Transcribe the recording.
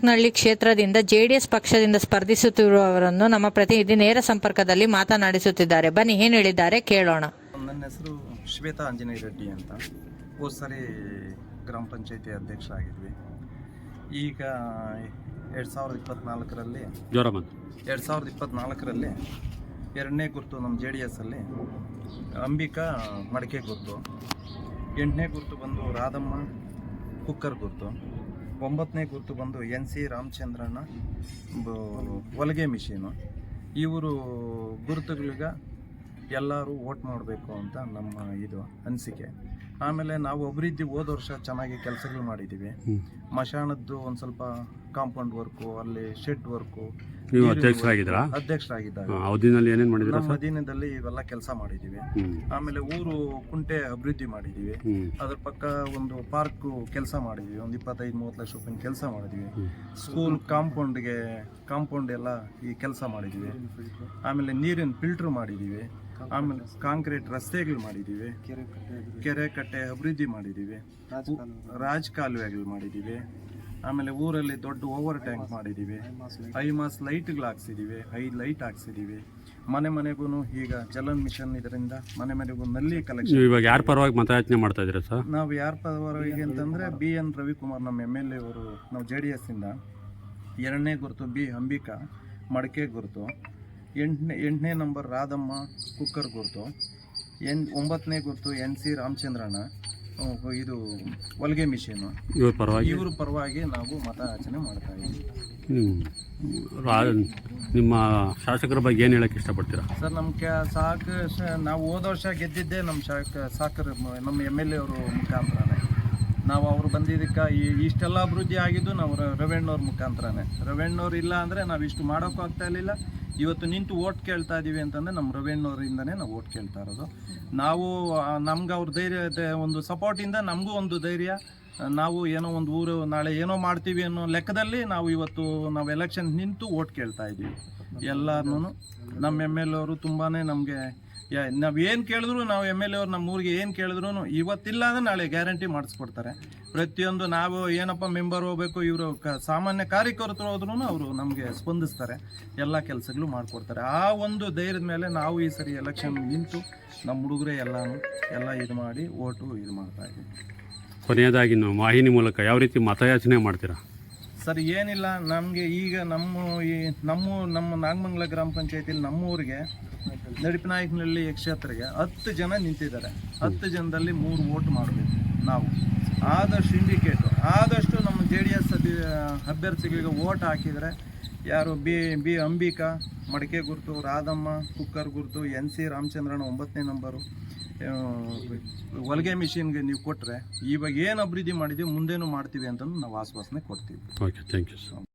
ದೇವರಕನಹಳ್ಳಿ ಕ್ಷೇತ್ರದಿಂದ ಜೆಡಿಎಸ್ ಪಕ್ಷದಿಂದ ಸ್ಪರ್ಧಿಸುತ್ತಿರುವವರನ್ನು ನಮ್ಮ ಪ್ರತಿನಿಧಿ ನೇರ ಸಂಪರ್ಕದಲ್ಲಿ ಮಾತನಾಡಿಸುತ್ತಿದ್ದಾರೆ. ಬನ್ನಿ ಏನು ಹೇಳಿದ್ದಾರೆ ಕೇಳೋಣ. ನನ್ನ ಹೆಸರು ಶ್ವೇತಾ ಆಂಜನೇಯ ರೆಡ್ಡಿ ಅಂತ. ಹೋದ ಸರಿ ಗ್ರಾಮ ಪಂಚಾಯತಿ ಅಧ್ಯಕ್ಷ ಆಗಿದ್ವಿ. ಈಗ ಎರಡು ಸಾವಿರದ ಇಪ್ಪತ್ನಾಲ್ಕರಲ್ಲಿ ಎರಡು ಸಾವಿರದ ಇಪ್ಪತ್ನಾಲ್ಕರಲ್ಲಿ ಎರಡನೇ ಗುರುತು ನಮ್ಮ ಜೆ ಡಿ ಎಸ್ಸಲ್ಲಿ ಅಂಬಿಕಾ ಮಡಿಕೆ ಗುರುತು. ಎಂಟನೇ ಗುರುತು ಬಂದು ರಾಧಮ್ಮ ಕುಕ್ಕರ್ ಗುರುತು. ಒಂಬತ್ತನೇ ಗುರುತು ಬಂದು ಎನ್ ಸಿ ರಾಮಚಂದ್ರನ ಹೊಲಿಗೆ ಮಿಷಿನು. ಇವರು ಗುರುತುಗಳಿಗ ಎಲ್ಲರೂ ವೋಟ್ ಮಾಡಬೇಕು ಅಂತ ನಮ್ಮ ಇದು ಅನಿಸಿಕೆ. ಆಮೇಲೆ ನಾವು ಅಭಿವೃದ್ಧಿ ಹೋದ ವರ್ಷ ಚೆನ್ನಾಗಿ ಕೆಲಸಗಳು ಮಾಡಿದ್ದೀವಿ ಮಶಾಣದ್ದು ಒಂದು ಸ್ವಲ್ಪ ಕಾಂಪೌಂಡ್ ವರ್ಕು ಅಲ್ಲಿ ಶೆಡ್ ವರ್ಕು ನೀವು ಅಧ್ಯಕ್ಷರಾಗಿದ್ದೀರಾ? ಅಧ್ಯಕ್ಷರಾಗಿದ್ದಾರೆ. ಅವಧಿನಲ್ಲಿ ಏನೇನು ಮಾಡಿದ್ದೀರಾ ನಮ್ಮ ಸರ್? ಅಧೀನದಲ್ಲಿ ಇವೆಲ್ಲ ಕೆಲಸ ಮಾಡಿದ್ದೀವಿ ಆಮೇಲೆ ಊರು ಕುಂಟೆ ಅಭಿವೃದ್ಧಿ ಮಾಡಿದ್ದೀವಿ ಅದ್ರ ಪಕ್ಕ ಒಂದು ಪಾರ್ಕ್ ಕೆಲಸ ಮಾಡಿದ್ವಿ. ಒಂದು ಇಪ್ಪತ್ತೈದು ಮೂವತ್ತು ಲಕ್ಷ ರೂಪಾಯಿ ಕೆಲಸ ಮಾಡಿದ್ವಿ. ಸ್ಕೂಲ್ ಕಾಂಪೌಂಡ್ಗೆ ಕಾಂಪೌಂಡ್ ಎಲ್ಲ ಈ ಕೆಲಸ ಮಾಡಿದ್ವಿ. ಆಮೇಲೆ ನೀರಿನ ಫಿಲ್ಟರ್ ಮಾಡಿದ್ದೀವಿ ಆಮೇಲೆ ಕಾಂಕ್ರೀಟ್ ರಸ್ತೆಗಳು ಮಾಡಿದ್ದೀವಿ. ಕೆರೆ ಕಟ್ಟೆ ಅಭಿವೃದ್ಧಿ ಮಾಡಿದ್ದೀವಿ. ರಾಜ್ ಕಾಲುವೆಗಳು ಮಾಡಿದ್ದೀವಿ. ಆಮೇಲೆ ಊರಲ್ಲಿ ದೊಡ್ಡ ಓವರ್ ಟ್ಯಾಂಕ್ ಮಾಡಿದ್ದೀವಿ. ಐಮಾಸ್ ಲೈಟ್ಗಳು ಹಾಕ್ಸಿದ್ದೀವಿ. I light ಹಾಕ್ಸಿದ್ದೀವಿ. ಮನೆ ಮನೆಗೂ ಈಗ ಜಲನ್ ಮಿಷನ್ ಇದರಿಂದ ಮನೆ ಮನೆಗೂ ನಲ್ಲಿ ಕಲೆಕ್ಷನ್ ಇವಾಗ ಯಾರ ಪರವಾಗಿ ಮತಯಾಚನೆ ಮಾಡ್ತಾ ಇದ್ದೀರಾ ಸರ್? ನಾವು ಯಾರ ಪರವಾಗಿ ಅಂತಂದರೆ ಬಿ ಎನ್ ರವಿಕುಮಾರ್ ನಮ್ಮ ಎಂ ಎಲ್ ಎ ಅವರು ನಾವು ಜೆ ಡಿ ಎಸ್ಸಿಂದ. ಎರಡನೇ ಗುರುತು ಬಿ ಅಂಬಿಕಾ ಮಡಕೆ ಗುರುತು. ಎಂಟನೇ ಎಂಟನೇ ನಂಬರ್ ರಾಧಮ್ಮ ಕುಕ್ಕರ್ ಗುರುತು. ಎನ್ ಒಂಬತ್ತನೇ ಗುರುತು ಎನ್ ಸಿ ರಾಮಚಂದ್ರಣ್ಣ. ಇದು ಹೊಲಿಗೆ ಮಿಷಿನು. ಇವ್ರ ಪರವಾಗಿ? ಇವ್ರ ಪರವಾಗಿ ನಾವು ಮತ ಆಚನೆ ಮಾಡ್ತಾ ಇದ್ದೀವಿ. ರಾ- ನಿಮ್ಮ ಶಾಸಕರ ಬಗ್ಗೆ ಏನು ಹೇಳಕ್ಕೆ ಇಷ್ಟಪಡ್ತೀರಾ? ಸರ್ ನಮ್ಮ ಕ್ಯಾ ಸಾಕು ನಾವು ಹೋದ ವರ್ಷ ಗೆದ್ದಿದ್ದೆ ನಮ್ಮ ಶಾಕ ಸಾಕರ್ ನಮ್ಮ ಎಂ ಎಲ್ ಎ ಅವರು ಮುಖಾಂತರನೇ ನಾವು ಅವ್ರು ಬಂದಿದ್ದಕ್ಕೆ ಈ ಇಷ್ಟೆಲ್ಲ ಅಭಿವೃದ್ಧಿ ಆಗಿದ್ದು ನಾವು ರವೆಣ್ಣವ್ರ ಮುಖಾಂತರನೇ. ರವೆಣ್ಣವ್ರು ಇಲ್ಲ ಅಂದರೆ ನಾವು ಇಷ್ಟು ಮಾಡೋಕ್ಕೂ ಆಗ್ತಾ ಇರಲಿಲ್ಲ. ಇವತ್ತು ನಿಂತು ಓಟ್ ಕೇಳ್ತಾ ಇದ್ದೀವಿ ಅಂತಂದರೆ ನಮ್ಮ ರವೆಣ್ಣವರಿಂದನೇ ನಾವು ಓಟ್ ಕೇಳ್ತಾ ಇರೋದು. ನಾವು ನಮ್ಗೆ ಅವ್ರ ಧೈರ್ಯ ಒಂದು ಸಪೋರ್ಟಿಂದ ನಮಗೂ ಒಂದು ಧೈರ್ಯ. ನಾವು ಏನೋ ಒಂದು ಊರು, ನಾಳೆ ಏನೋ ಮಾಡ್ತೀವಿ ಅನ್ನೋ ಲೆಕ್ಕದಲ್ಲಿ ನಾವು ಇವತ್ತು ನಾವು ಎಲೆಕ್ಷನ್ ನಿಂತು ಓಟ್ ಕೇಳ್ತಾ ಇದ್ದೀವಿ ಎಲ್ಲರೂ ನಮ್ಮ ಎಂ ಎಲ್ ಅವರು ತುಂಬಾ ನಮಗೆ ನಾವು ಏನು ಕೇಳಿದ್ರು ನಾವು ಎಂ ಎಲ್ ಅವ್ರು ನಮ್ಮ ಊರಿಗೆ ಏನು ಕೇಳಿದ್ರು ಇವತ್ತಿಲ್ಲ ಅಂದ್ರೆ ನಾಳೆ ಗ್ಯಾರಂಟಿ ಮಾಡಿಸ್ಕೊಡ್ತಾರೆ. ಪ್ರತಿಯೊಂದು ನಾವು ಏನಪ್ಪ ಮೆಂಬರ್ ಹೋಗ್ಬೇಕು, ಇವರು ಕ ಸಾಮಾನ್ಯ ಕಾರ್ಯಕರ್ತರು ಹೋದ್ರು ಅವರು ನಮಗೆ ಸ್ಪಂದಿಸ್ತಾರೆ. ಎಲ್ಲ ಕೆಲಸಗಳು ಮಾಡಿಕೊಡ್ತಾರೆ. ಆ ಒಂದು ಧೈರ್ಯದ ಮೇಲೆ ನಾವು ಈ ಸರಿ ಎಲೆಕ್ಷನ್ ನಿಂತು ನಮ್ಮ ಹುಡುಗರೇ ಎಲ್ಲಾನು ಎಲ್ಲ ಇದು ಮಾಡಿ ಓಟು ಇದು ಮಾಡ್ತಾ ಇದ್ದೀವಿ. ಕೊನೆಯದಾಗಿ ನಾವು ವಾಹಿನಿ ಮೂಲಕ ಯಾವ ರೀತಿ ಮತಯಾಚನೆ ಮಾಡ್ತೀರಾ? ಸರ್, ಏನಿಲ್ಲ. ನಮಗೆ ಈಗ ನಮ್ಮ ಈ ನಮ್ಮ ನಮ್ಮ ನಾಗಮಂಗಲ ಗ್ರಾಮ ಪಂಚಾಯತಿಲಿ ನಮ್ಮೂರಿಗೆ ನಡಿಪನಾಯಕನಹಳ್ಳಿ ಕ್ಷೇತ್ರಕ್ಕೆ ಹತ್ತು ಜನ ನಿಂತಿದ್ದಾರೆ. ಹತ್ತು ಜನದಲ್ಲಿ ಮೂರು ವೋಟ್ ಮಾಡಬೇಕು ನಾವು. ಆದಷ್ಟು ಇಂಡಿಕೇಟು ಆದಷ್ಟು ನಮ್ಮ ಜೆ ಡಿ ಎಸ್ ಅಭ್ಯರ್ಥಿಗಳಿಗೆ ವೋಟ್ ಹಾಕಿದರೆ ಯಾರು ಬಿ ಬಿ ಅಂಬಿಕಾ, ಮಡಿಕೆ ಗುರುತು, ರಾಧಮ್ಮ, ಕುಕ್ಕರ್ ಗುರುತು, ಎನ್ ಸಿ ರಾಮಚಂದ್ರಣ್ಣ ಒಂಬತ್ತನೇ ನಂಬರು ಹೊಲಿಗೆ ಮಿಷಿನ್ಗೆ ನೀವು ಕೊಟ್ಟರೆ ಇವಾಗ ಏನು ಅಭಿವೃದ್ಧಿ ಮಾಡಿದ್ದೀವಿ ಮುಂದೇನು ಮಾಡ್ತೀವಿ ಅಂತಂದು ನಾವು ಆಶ್ವಾಸನೆ ಕೊಡ್ತೀವಿ. Okay thank you sir